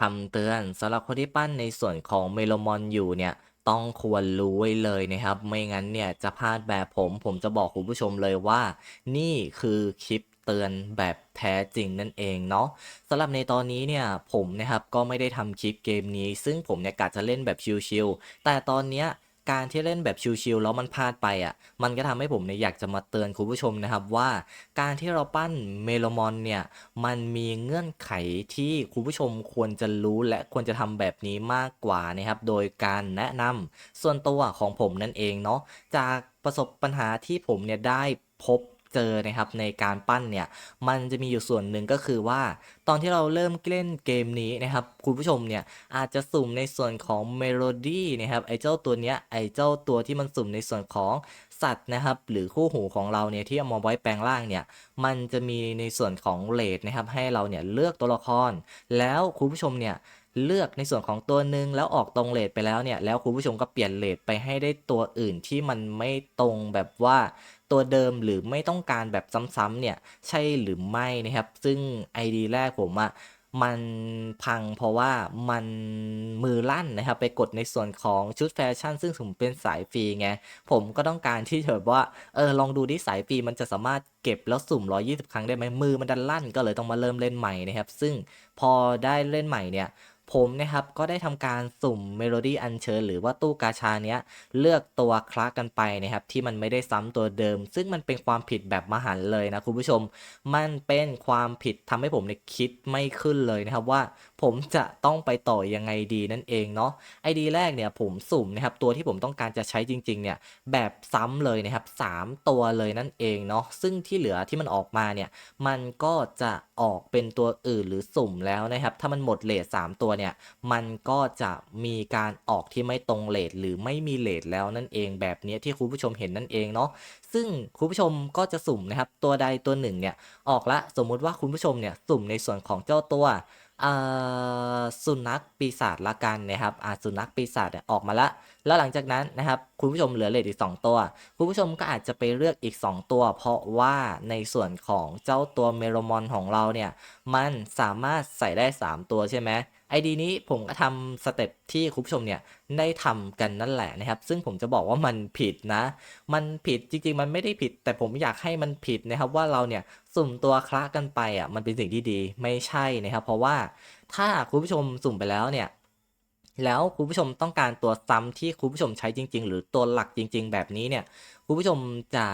คำเตือนสำหรับคนที่ปั้นในส่วนของเมโลมอนอยู่เนี่ยต้องควรรู้ไว้เลยนะครับ ไม่งั้นเนี่ยจะพลาดแบบผม ผมจะบอกคุณผู้ชมเลยว่า นี่คือคลิปเตือนแบบแท้จริงนั่นเองเนาะสำหรับในตอนนี้เนี่ยผมนะครับก็ไม่ได้ทำคลิปเกมนี้ ซึ่งผมเนี่ยกะจะเล่นแบบชิลๆแต่ตอนเนี้ย การที่เล่นแบบชิลๆแล้วมันพลาดไปอะ มันก็ทำให้ผมเนี่ยอยากจะมาเตือนคุณผู้ชมนะครับว่าการที่เราปั้นเมโลมอนเนี่ย มันมีเงื่อนไขที่คุณผู้ชมควรจะรู้และควรจะทำแบบนี้มากกว่านะครับ โดยการแนะนำส่วนตัวของผมนั่นเองเนาะ จากประสบปัญหาที่ผมเนี่ยได้พบ เจอนะครับในการปั้นเนี่ยมันจะมีอยู่ส่วนหนึ่งก็คือว่า ตอนที่เราเริ่มเล่นเกมนี้นะครับคุณผู้ชมเนี่ยอาจจะสุ่มในส่วนของเมโลดี้นะครับไอ้เจ้าตัวเนี้ยไอ้เจ้าตัวที่มันสุ่มในส่วนของสัตว์นะครับหรือคู่หูของเราเนี่ยที่เอามาไว้แปลงร่างเนี่ยมันจะมีในส่วนของเลดนะครับให้เราเนี่ยเลือกตัวละคร แล้วคุณผู้ชมเนี่ยเลือกในส่วนของตัวหนึ่งแล้วออกตรงเลดไปแล้วเนี่ยแล้วคุณผู้ชมก็เปลี่ยนเลดไปให้ได้ตัวอื่นที่มันไม่ตรงแบบว่า ตัวเดิมหรือไม่ต้องการแบบซ้ำๆเนี่ยใช่หรือไม่นะครับ ซึ่ง ID แรกผมอะมันพังเพราะว่ามันมือลั่นนะครับ ไปกดในส่วนของชุดแฟชั่น ซึ่งผมเป็นสายฟรีไง ผมก็ต้องการที่จะแบบว่าเออลองดูที่สายฟรีมันจะสามารถเก็บแล้วสุ่ม 120 ครั้งได้ไหมมือมันดันลั่นก็เลยต้องมาเริ่มเล่นใหม่นะครับ ซึ่งพอได้เล่นใหม่เนี่ย ผมนะครับก็ได้ทำการสุ่มเมโลดี้อันเชิญหรือว่าตู้กาชาเนี้ย เลือกตัวคละกันไปนะครับ ที่มันไม่ได้ซ้ำตัวเดิม ซึ่งมันเป็นความผิดแบบมหันเลยนะคุณผู้ชม มันเป็นความผิดทำให้ผมเนี่ยคิดไม่ขึ้นเลยนะครับว่าผมจะต้องไปต่อยังไงดีนั่นเองเนาะไอดีแรกเนี่ยผมสุ่มนะครับตัวที่ผมต้องการจะใช้จริงๆเนี่ยแบบซ้ำเลยนะครับสามตัวเลยนั่นเองเนาะซึ่งที่เหลือที่มันออกมาเนี่ยมันก็จะออกเป็นตัวอื่นหรือสุ่มแล้วนะครับ ถ้ามันหมดเลท3ตัวเนี่ยมันก็จะมีการออกที่ไม่ตรงเลทหรือไม่มีเลทแล้วนั่นเองแบบนี้ที่คุณผู้ชมเห็นนั่นเองเนาะซึ่งคุณผู้ชมก็จะสุ่มนะครับตัวใดตัวหนึ่งเนี่ยออกละสมมุติว่าคุณผู้ชมเนี่ยสุ่มในส่วนของเจ้าตัว สุนัขปีศาจละกันนะครับสุนัขปีศาจออกมาละ แล้วหลังจากนั้นนะครับคุณผู้ชมเหลือเลทอีก 2 ตัว คุณผู้ชมก็อาจจะไปเลือกอีก 2 ตัว เพราะว่าในส่วนของเจ้าตัวเมโลมอนของเราเนี่ย มันสามารถใส่ได้ 3 ตัวใช่ไหม ไอดีนี้ผมก็ทำสเต็ปที่คุณผู้ชมเนี่ยได้ทำกันนั่นแหละนะครับ ซึ่งผมจะบอกว่ามันผิดนะ มันผิดจริงๆ มันไม่ได้ผิด แต่ผมอยากให้มันผิดนะครับว่าเราเนี่ยสุ่มตัวคละกันไปอะมันเป็นสิ่งที่ดีไม่ใช่นะครับ เพราะว่าถ้าคุณผู้ชมสุ่มไปแล้วเนี่ยแล้วคุณผู้ชมต้องการตัวซ้ำที่คุณผู้ชมใช้จริง ๆ หรือตัวหลักจริง ๆ แบบนี้เนี่ยคุณผู้ชมจะ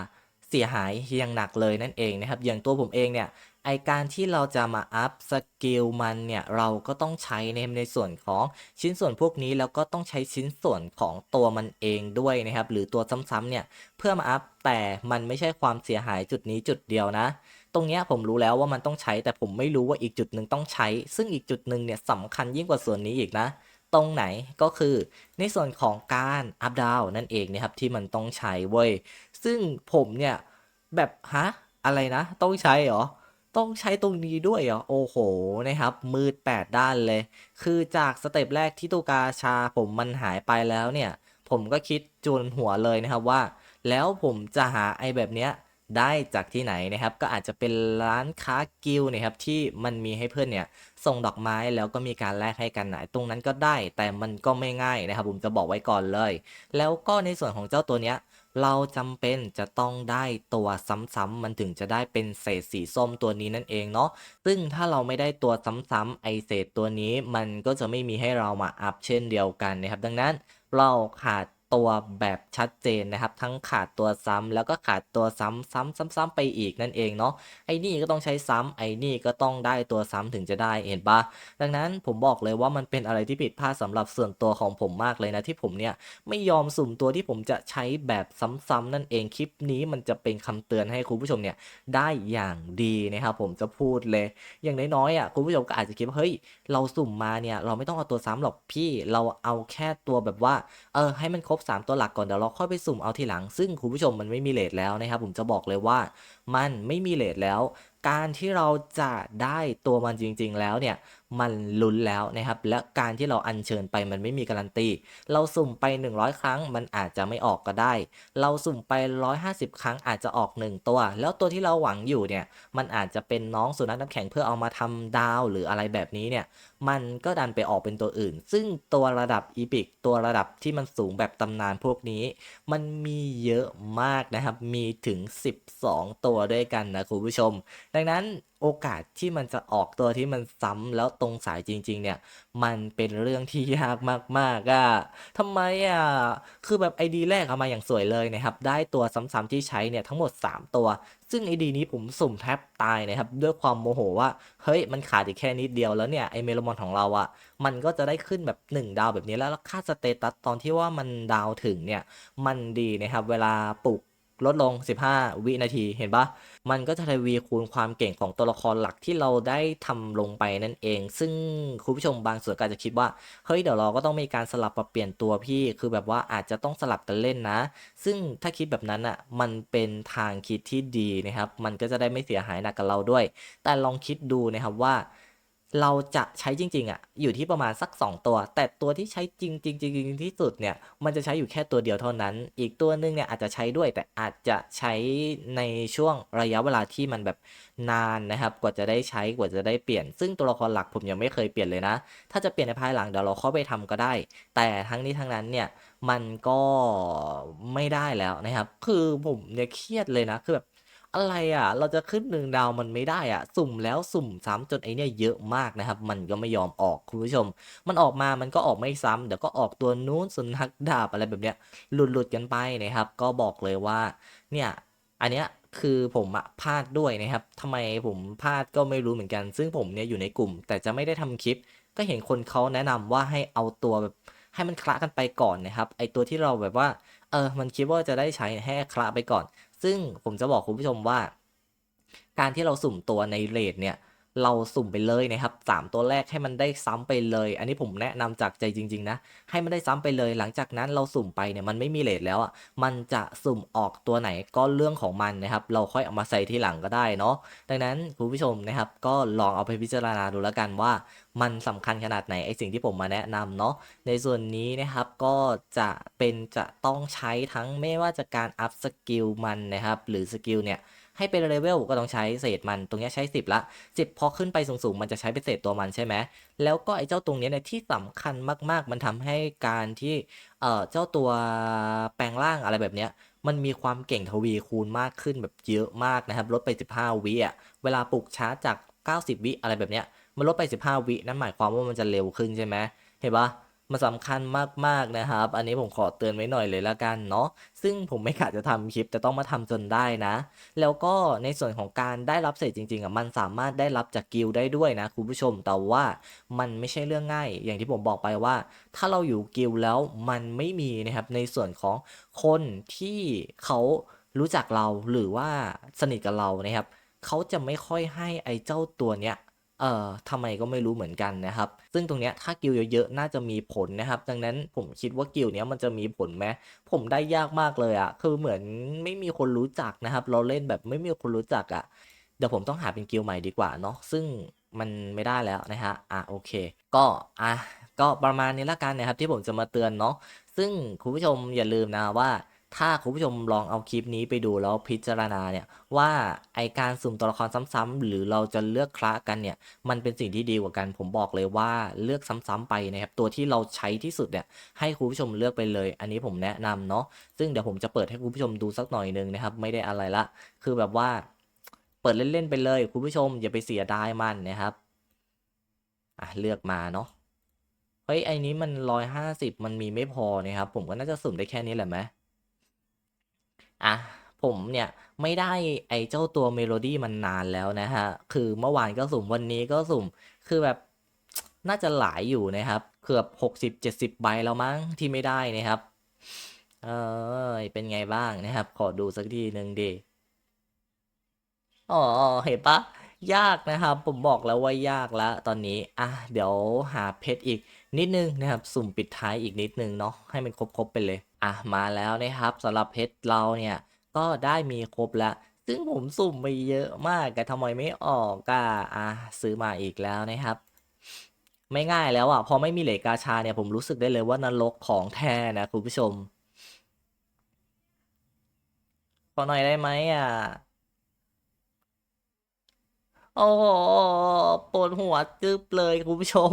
เสียหายอย่างหนักเลยนั่นเองนะครับ อย่างตัวผมเองเนี่ย ไอการที่เราจะมาอัพสกิลมันเนี่ยเราก็ต้องใช้ในในส่วนของชิ้นส่วนพวกนี้แล้วก็ต้องใช้ชิ้นส่วนของตัวมันเองด้วยนะครับ หรือตัวซ้ำๆเนี่ยเพื่อมาอัพแต่มันไม่ใช่ความเสียหายจุดนี้จุดเดียวนะตรงเนี้ยผมรู้แล้วว่ามันต้องใช้แต่ผมไม่รู้ว่าอีกจุดหนึ่งต้องใช้ ซึ่งอีกจุดหนึ่งเนี่ยสำคัญยิ่งกว่าส่วนนี้อีกนะ ตรงไหนก็คือในส่วนของการอัพดาวนั่นเองนะครับที่มันต้องใช้เว้ยซึ่งผมเนี่ยแบบฮะอะไรนะ ต้องใช้เหรอ ต้องใช้ตรงนี้ด้วยเหรอ โอ้โห นะครับ มืด 8 ด้านเลย คือจากสเต็ปแรกที่ตูกาชาผมมันหายไปแล้วเนี่ย ผมก็คิดจูนหัวเลยนะครับว่า แล้วผมจะหาไอ้แบบเนี้ยได้จากที่ไหนนะครับ ก็อาจจะเป็นร้านค้ากิลนะครับที่มันมีให้เพื่อนเนี่ยส่งดอกไม้แล้วก็มีการแลกให้กันไหนตรงนั้นก็ได้ แต่มันก็ไม่ง่ายนะครับ ผมจะบอกไว้ก่อนเลย แล้วก็ในส่วนของเจ้าตัวเนี้ย เราจำเป็นจะต้องได้ตัวซ้ำๆมันถึงจะได้เป็นเศษสีส้มตัวนี้นั่นเองเนาะซึ่งถ้าเราไม่ได้ตัวซ้ำๆไอเศษตัวนี้มันก็จะไม่มีให้เรามาอัพเช่นเดียวกันนะครับ ดังนั้นเราขาด ตัวแบบชัดเจนนะครับ ทั้งขาดตัวซ้ำแล้วก็ขาดตัวซ้ำซ้ำซ้ำซ้ำไปอีกนั่นเองเนาะไอ้นี่ก็ต้องใช้ซ้ำไอ้นี่ก็ต้องได้ตัวซ้ำถึงจะได้เห็นปะดังนั้นผมบอกเลยว่ามันเป็นอะไรที่ผิดพลาดสำหรับส่วนตัวของผมมากเลยนะที่ผมเนี่ยไม่ยอมสุ่มตัวที่ผมจะใช้แบบซ้ำๆนั่นเองคลิปนี้มันจะเป็นคำเตือนให้คุณผู้ชมเนี่ยได้อย่างดีนะครับผมจะพูดเลยอย่างน้อยๆอะคุณผู้ชมก็อาจจะคิดว่าเฮ้ยเราสุ่มมาเนี่ยเราไม่ต้องเอาตัวซ้ำหรอกพี่เราเอาแค่ตัวแบบว่าเออให้มันครบ3 ตัวหลักก่อนเดี๋ยวเราค่อยไปสุ่มเอาทีหลัง ซึ่งคุณผู้ชมมันไม่มีเลทแล้วนะครับ ผมจะบอกเลยว่ามันไม่มีเลทแล้ว การที่เราจะได้ตัวมันจริง ๆ แล้วเนี่ย มันลุ้นแล้วนะครับ และการที่เราอัญเชิญไปมันไม่มีการันตี เราสุ่มไป 100 ครั้งมันอาจจะไม่ออกก็ได้ เราสุ่มไป 150 ครั้งอาจจะออก 1 ตัว แล้วตัวที่เราหวังอยู่เนี่ย มันอาจจะเป็นน้องสุนัขน้ำแข็งเพื่อเอามาทำดาวหรืออะไรแบบนี้เนี่ย มันก็ดันไปออกเป็นตัวอื่น ซึ่งตัวระดับอีพิกตัวระดับที่มันสูงแบบตำนานพวกนี้ มันมีเยอะมากนะครับ มีถึง 12 ตัวด้วยกันนะคุณผู้ชม ดังนั้น โอกาสที่มันจะออกตัวที่มันซ้ำแล้วตรงสายจริง ๆ เนี่ย มันเป็นเรื่องที่ยากมากๆอะทำไมอะคือแบบไอดีแรกเอามาอย่างสวยเลยนะครับ ได้ตัวซ้ำๆที่ใช้เนี่ยทั้งหมด 3 ตัว ซึ่งไอดีนี้ผมสุ่มแทบตายนะครับ ด้วยความโมโหว่า เฮ้ย มันขาดอีกแค่นิดเดียวแล้วเนี่ย ไอเมลมอนของเราอะมันก็จะได้ขึ้นแบบ 1 ดาวแบบนี้แล้วแล้วค่าสเตตัสตอนที่ว่ามันดาวถึงเนี่ย มันดีนะครับ เวลาปลุก ลดลง 15 วินาทีเห็นปะมันก็จะทวีคูณความเก่งของตัวละครหลักที่เราได้ทำลงไปนั่นเอง ซึ่งคุณผู้ชมบางส่วนก็จจะคิดว่า เฮ้ยเดี๋ยวเราก็ต้องมีการสลับปรับเปลี่ยนตัวพี่ คือแบบว่าอาจจะต้องสลับกันเล่นนะ ซึ่งถ้าคิดแบบนั้นอะ มันเป็นทางคิดที่ดีนะครับ มันก็จะได้ไม่เสียหายหนักกับเราด้วย แต่ลองคิดดูนะครับว่า เราจะใช้จริง ๆอะอยู่ที่ประมาณสัก 2 ตัว แต่ตัวที่ใช้จริงๆจริงๆที่สุดเนี่ยมันจะใช้อยู่แค่ตัวเดียวเท่านั้น อีกตัวหนึงเนี่ยอาจจะใช้ด้วยแต่อาจจะใช้ในช่วงระยะเวลาที่มันแบบนานนะครับกว่าจะได้ใช้กว่าจะได้เปลี่ยน ซึ่งตัวละครหลักผมยังไม่เคยเปลี่ยนเลยนะ ถ้าจะเปลี่ยนในภายหลังเดี๋ยวเราเข้าไปทำก็ได้ แต่ทั้งนี้ทั้งนั้นเนี่ยมันก็ไม่ได้แล้วนะครับ คือผมเนี่ยเครียดเลยนะคือแบบ อะไรอะ เราจะขึ้น1ดาวมันไม่ได้อะ สุ่มแล้วสุ่มซ้ำจนไอเนี่ยเยอะมากนะครับ มันก็ไม่ยอมออกคุณผู้ชม มันออกมามันก็ออกไม่ซ้ำเดี๋ยวก็ออกตัวนู้นสุนัขดาบอะไรแบบเนี้ยหลุดๆกันไปนะครับ ก็บอกเลยว่า เนี่ย อันเนี้ยคือผมอะพลาดด้วยนะครับทำไมผมพลาดก็ไม่รู้เหมือนกัน ซึ่งผมเนี่ยอยู่ในกลุ่ม แต่จะไม่ได้ทำคลิป ก็เห็นคนเขาแนะนำว่าให้เอาตัวแบบให้มันคละกันไปก่อนนะครับ ไอตัวที่เราแบบว่า เออ มันคิดว่าจะได้ใช้ให้คละไปก่อน ซึ่งผมจะบอกคุณผู้ชมว่า การที่เราสุ่มตัวในเรทเนี่ย เราสุ่มไปเลยนะครับสามตัวแรกให้มันได้ซ้ำไปเลย อันนี้ผมแนะนำจากใจจริง ๆ นะ ให้มันได้ซ้ำไปเลย หลังจากนั้นเราสุ่มไปเนี่ยมันไม่มีเรทแล้วอะมันจะสุ่มออกตัวไหนก็เรื่องของมันนะครับ เราค่อยเอามาใส่ทีหลังก็ได้เนาะดังนั้นคุณผู้ชมนะครับ ก็ลองเอาไปพิจารณาดูแล้วกันว่ามันสำคัญขนาดไหนไอสิ่งที่ผมมาแนะนำเนาะในส่วนนี้นะครับก็จะเป็นจะต้องใช้ทั้งไม่ว่าจะการอัพสกิลมันนะครับ หรือสกิลเนี่ย ให้เป็นเลเวลก็ต้องใช้เศษมันตรงนี้ใช้ 10 ละ 10 พอขึ้นไปสูงๆ มันจะใช้เป็นเศษตัวมันใช่ไหมแล้วก็ไอ้เจ้าตรงนี้ยเนี่ยที่สำคัญมากๆ มันทำให้การที่เอ่อเจ้าตัวแปลงร่างอะไรแบบเนี้ยมันมีความเก่งทวีคูณมากขึ้นแบบเยอะมากนะครับ ลดไป 15 วิอะเวลาปลุกช้าจาก 90 วิอะไรแบบเนี้ยมันลดไป 15 วินั่นหมายความว่ามันจะเร็วขึ้นใช่ไหมเห็นปะ มันสำคัญมากๆนะครับ อันนี้ผมขอเตือนไว้หน่อยเลยละกันเนาะซึ่งผมไม่กะจะทำคลิปแต่ต้องมาทำจนได้นะ แล้วก็ในส่วนของการได้รับเศษจริงๆอะมันสามารถได้รับจากกิลได้ด้วยนะคุณผู้ชมแต่ว่ามันไม่ใช่เรื่องง่าย อย่างที่ผมบอกไปว่า ถ้าเราอยู่กิลแล้วมันไม่มีนะครับในส่วนของคนที่เขารู้จักเราหรือว่าสนิทกับเรานะครับเขาจะไม่ค่อยให้ไอ้เจ้าตัวเนี้ย เอ่อทำไมก็ไม่รู้เหมือนกันนะครับ ซึ่งตรงเนี้ยถ้ากิลเยอะๆ น่าจะมีผลนะครับ ดังนั้นผมคิดว่ากิลเนี้ยมันจะมีผลไหมผมได้ยากมากเลยอะคือเหมือนไม่มีคนรู้จักนะครับ เราเล่นแบบไม่มีคนรู้จักอะเดี๋ยวผมต้องหาเป็นกิลใหม่ดีกว่าเนาะ ซึ่งมันไม่ได้แล้วนะฮะ อะโอเค ก็อะก็ประมาณนี้ละกันนะครับที่ผมจะมาเตือนเนาะ ซึ่งคุณผู้ชมอย่าลืมนะว่า ถ้าคุณผู้ชมลองเอาคลิปนี้ไปดูแล้วพิจารณาเนี่ยว่าไอการสุ่มตัวละครซ้ำๆหรือเราจะเลือกคละกันเนี่ยมันเป็นสิ่งที่ดีกว่ากัน ผมบอกเลยว่าเลือกซ้ำๆไปนะครับตัวที่เราใช้ที่สุดเนี่ยให้คุณผู้ชมเลือกไปเลย อันนี้ผมแนะนำเนาะซึ่งเดี๋ยวผมจะเปิดให้คุณผู้ชมดูสักหน่อยนึงนะครับไม่ได้อะไรละ คือแบบว่า เปิดเล่นๆไปเลย คุณผู้ชมอย่าไปเสียดายมันนะครับอะเลือกมาเนาะเฮ้ยไอ้นี้มันร้อยห้าสิบมันมีไม่พอนะครับผมก็น่าจะสุ่มได้แค่นี้แหละไหม อะผมเนี่ยไม่ได้ไอ้เจ้าตัวเมโลดี้มันนานแล้วนะฮะ คือเมื่อวานก็สุ่มวันนี้ก็สุ่ม คือแบบน่าจะหลายอยู่นะครับ เกือบหกสิบเจ็ดสิบใบแล้วมั้งที่ไม่ได้นะครับ เออเป็นไงบ้างนะครับ ขอดูสักทีหนึ่งดีอ๋อเห็นปะยากนะครับ ผมบอกแล้วว่ายากแล้วตอนนี้ อะ เดี๋ยวหาเพชรอีกนิดนึงนะครับ สุ่มปิดท้ายอีกนิดนึงเนาะให้มันครบๆไปเลย อะมาแล้วนะครับสำหรับเพชรเราเนี่ยก็ได้มีครบแล้ว ซึ่งผมสุ่มไปเยอะมากแต่ทำไมไม่ออกอะอะซื้อมาอีกแล้วนะครับ ไม่ง่ายแล้วอะพอไม่มีเหล็กกาชาเนี่ยผมรู้สึกได้เลยว่านรกของแท้นะคุณผู้ชมขอหน่อยได้ไหมอะ โอ้โหปวดหัวจึ๊บเลยคุณผู้ชม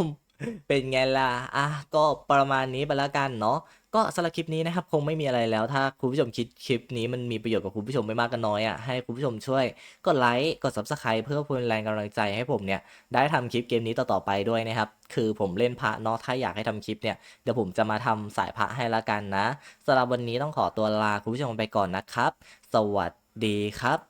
เป็นไงล่ะ อะ ก็ประมาณนี้ไปแล้วกันเนาะ ก็สำหรับคลิปนี้นะครับคงไม่มีอะไรแล้ว ถ้าคุณผู้ชมคิดคลิปนี้มันมีประโยชน์กับคุณผู้ชมไม่มากก็น้อยอะให้คุณผู้ชมช่วยกดไลค์กด subscribe เพื่อเป็นแรงกำลังใจให้ผมเนี่ยได้ทำคลิปเกมนี้ต่อๆไปด้วยนะครับคือผมเล่นพระเนาะถ้าอยากให้ทำคลิปเนี่ยเดี๋ยวผมจะมาทำสายพระให้ละกันนะสำหรับวันนี้ต้องขอตัวลาคุณผู้ชมไปก่อนนะครับ สวัสดีครับ